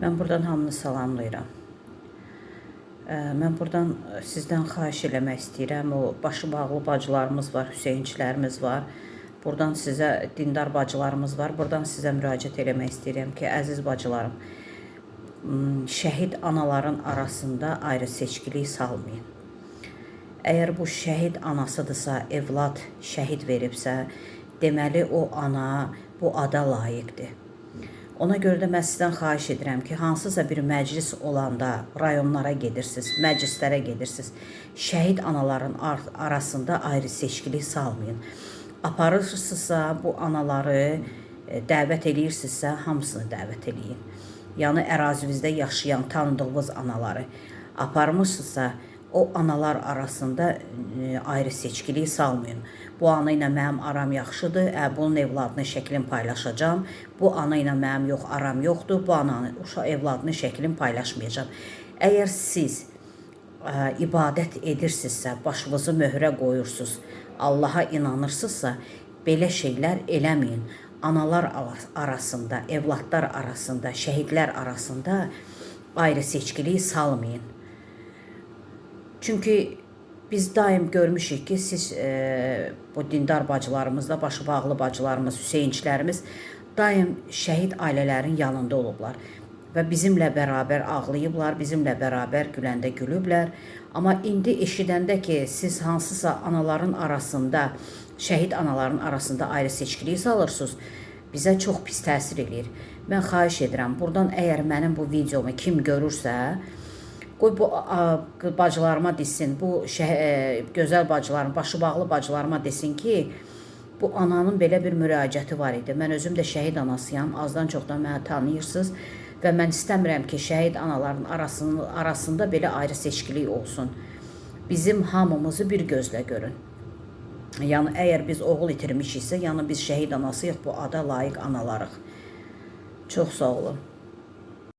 Mən buradan hamını salamlayıram. Mən buradan sizdən xahiş eləmək istəyirəm. O başı bağlı bacılarımız var, Hüseynçilərimiz var. Buradan sizə dindar bacılarımız var. Buradan sizə müraciət eləmək istəyirəm ki, əziz bacılarım, şəhid anaların arasında ayrı seçkilik salmayın. Əgər bu şəhid anasıdırsa, evlad şəhid veribsə, deməli o ana bu ada layiqdir. Ona görə də mən sizdən xahiş edirəm ki, hansısa bir məclis olanda rayonlara gedirsiniz, məclislərə gedirsiniz. Şəhid anaların ar- arasında ayrı seçkilik salmayın. Aparırsınızsa bu anaları e, dəvət eləyirsinizsə, hamısını dəvət eləyin. Yəni ərazimizdə yaşayan tanıdığınız anaları aparmırsınızsa, o analar arasında e, ayrı seçkilik salmayın. Bu ana ilə mənim aram yaxşıdır, ə, bunun evladının şəklini paylaşacağam. Bu ana ilə mənim yox aram yoxdur, bu ananın uşaq evladının şəklini paylaşmayacağam. Əgər siz ə, ibadət edirsinizsə, başınızı möhrə qoyursunuz, Allaha inanırsınızsa, belə şeylər eləməyin. Analar ara- arasında, evladlar arasında, şəhidlər arasında ayrı seçkilik salmayın. Çünki biz daim görmüşük ki, siz e, bu dindar bacılarımızla, başı bağlı bacılarımız, Hüseynçilərimiz daim şəhid ailələrin yanında olublar və bizimlə bərabər ağlayıblar, bizimlə bərabər güləndə gülüblər. Amma indi eşidəndə ki, siz hansısa anaların arasında, şəhid anaların arasında ayrı seçkilik salırsınız, bizə çox pis təsir eləyir. Mən xahiş edirəm, burdan əgər mənim bu videomu kim görürsə, Qoy bu bacılarıma desin, bu e, gözəl bacılarım, başı bağlı bacılarıma desin ki, bu ananın belə bir müraciəti var idi. Mən özüm də şəhid anasıyam. Azdan çoxdan məni tanıyırsınız və mən istəmirəm ki, şəhid anaların arasında arasında belə ayrı seçkilik olsun. Bizim hamımızı bir gözlə görün. Yəni əgər biz oğul itirmişiksə, yəni biz şəhid anasıyıq, bu ada layiq analarıq. Çox sağ olun.